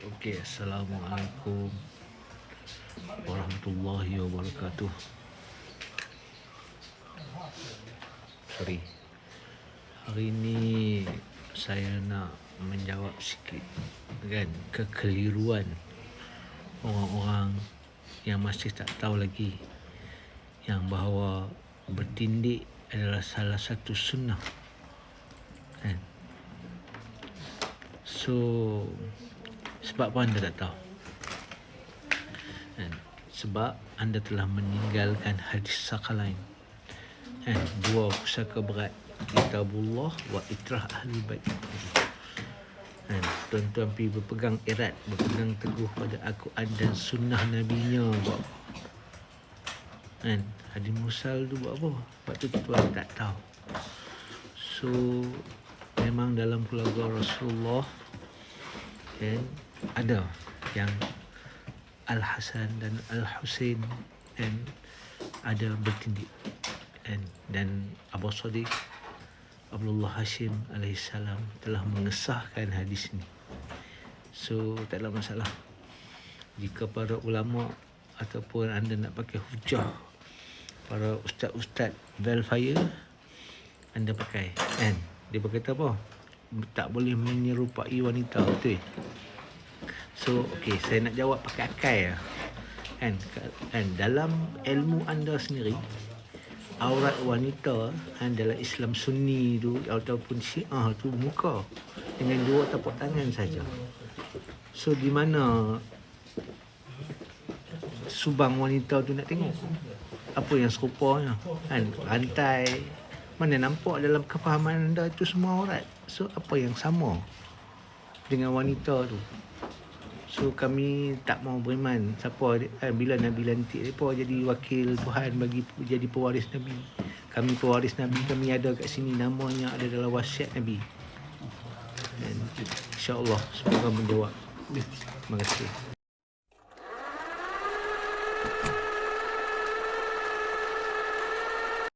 Okey, Assalamualaikum warahmatullahi wabarakatuh. Sorry. Hari ini saya nak menjawab sikit kan kekeliruan orang-orang yang masih tak tahu lagi yang bahawa bertindik adalah salah satu sunnah. Kan? So sebab apa anda tak tahu? Kan? Sebab anda telah meninggalkan hadis sakalain. Kan? Dua pusaka berat. Kitabullah wa itrah ahli bait. Kan? Tuan-tuan pergi berpegang erat, berpegang teguh pada Al-Quran dan sunnah Nabi-Nya buat? Kan? Hadis Musal tu buat apa? Sebab tu tuan tak tahu. So, memang dalam keluarga Rasulullah kan ada yang Al Hasan dan Al Husain dan ada bertindik dan dan Abu Sadiq Abdullah Hashim alaihissalam telah mengesahkan hadis ini. So tak ada masalah. Jika para ulama ataupun anda nak pakai hujah para ustaz-ustaz Velfire anda pakai kan dia berkata apa tak boleh menyerupai wanita betul so okey saya nak jawab pakai akal ya. Kan kan dalam ilmu anda sendiri aurat wanita kan dalam Islam Sunni tu ataupun Syiah tu muka dengan dua tapak tangan saja. So di mana subang wanita tu nak tengok? Apa yang serupanya kan rantai. Mana nampak dalam kefahaman anda itu semua aurat? So apa yang sama dengan wanita tu so kami tak mau beriman. Siapa eh, bila Nabi lantik siapa jadi wakil Tuhan bagi jadi pewaris Nabi. Kami pewaris Nabi kami ada kat sini. Namanya ada dalam wasiat Nabi. Dan insyaAllah semoga menjawab. Terima kasih